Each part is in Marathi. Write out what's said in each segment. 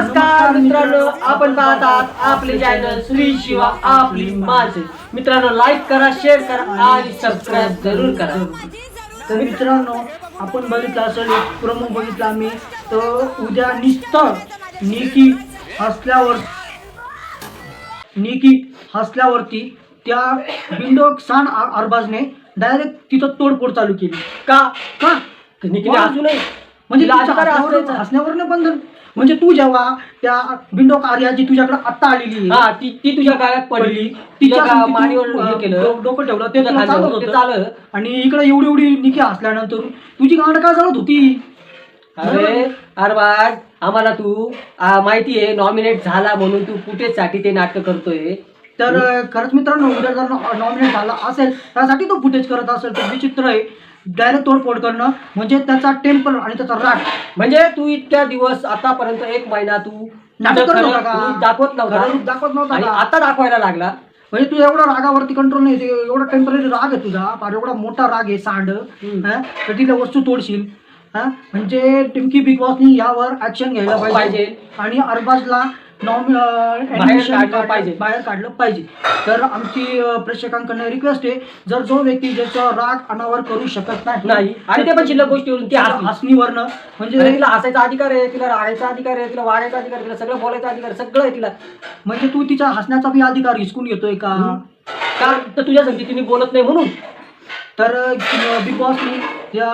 नमस्कार मित्रांनो आपण पाहत आहात आपले चॅनल श्री शिवा आपली माणसे मित्रांनो लाईक करा शेअर करा आणि सबस्क्राईब जरूर करा. तर मित्रांनो आपण बघितलं असेल एक प्रोमो बघितला आम्ही. तर उद्या निस्तर निकी हसल्यावर निकी हसल्यावरती त्या विंडो सान अरबाजने डायरेक्ट तिथं तोडफोड चालू केली. का? का? हसू नये म्हणजे तिला हसण्यावर- बंधन म्हणजे तू जेव्हा त्या विंडो कार्या जी तुझ्याकडे आत्ता आलेली हा ती ती तुझ्या गाळ्यात पडली. तिच्या गा- मानेवर हे केलं. डो- डोकं ठेवलं ते तुला चालत होतं. चाललं. आणि इकडे एवढी एवढी निकी असल्यानंतर तुझी गांड का चालत होती? अरे अरबाज आम्हाला तू आ, माहिती आहे नॉमिनेट झाला म्हणून तू फुटेजसाठी ते नाटक करतोय? तर अं, खरंच मित्रांनो उद्या जर नॉमिनेट झाला असेल त्यासाठी तो फुटेज करत असेल तर विचित्र आहे. डायरेक्ट तोडफोड करणं म्हणजे त्याचा टेम्पर आणि त्याचा राग म्हणजे तू इतक्या दिवस आतापर्यंत एक महिना तू नाटक तुझं करत खरं होता का? रूप दाखवत नव्हता दाखवत नव्हता आणि का? आता दाखवायला लागला म्हणजे तू एवढा रागावरती कंट्रोल नाही ते एवढा टेंपररी राग आहे तुझा फार एवढा मोठा राग आहे सांड हम्म. हा? तर वस्तू तोडशील हा म्हणजे टिमकी बिग बॉसनी यावर ऍक्शन घ्यायला पाहिजे पाहिजे. आणि अरबाजला नॉम काढलं पाहिजे. बाहेर काढलं पाहिजे. तर आमची प्रेक्षकांकडनं रिक्वेस्ट आहे जर जो व्यक्ती ज्याचा राग अनावर करू शकत नाही आणि ते पण शिल्लक गोष्टीवरून ती. हसणीवरनं म्हणजे तिला हसायचा अधिकार आहे तिला राहायचा अधिकार आहे तिला वागायचा अधिकार आहे तिला सगळं बोलायचा अधिकार सगळं आहे तिला. म्हणजे तू तिच्या हसण्याचा बी अधिकार हिसकून घेतोय का? का? तर तुझ्या संगती तिने बोलत नाही म्हणून. तर बिग बॉसने या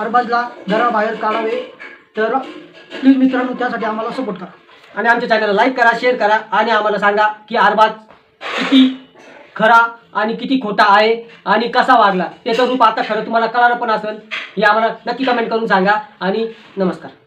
अरबाजला घराबाहेर काढावे. तर प्लीज मित्रांनो त्यासाठी आम्हाला सपोर्ट करा. आणि आमच्या चॅनलला लाईक करा शेअर करा आणि आम्हाला सांगा की आरबाज किती खरा आणि किती खोटा आहे आणि कसा वागला. त्याचं रूप आता खरं तुम्हाला कळालं पण असेल हे आम्हाला नक्की कमेंट करून सांगा आणि नमस्कार.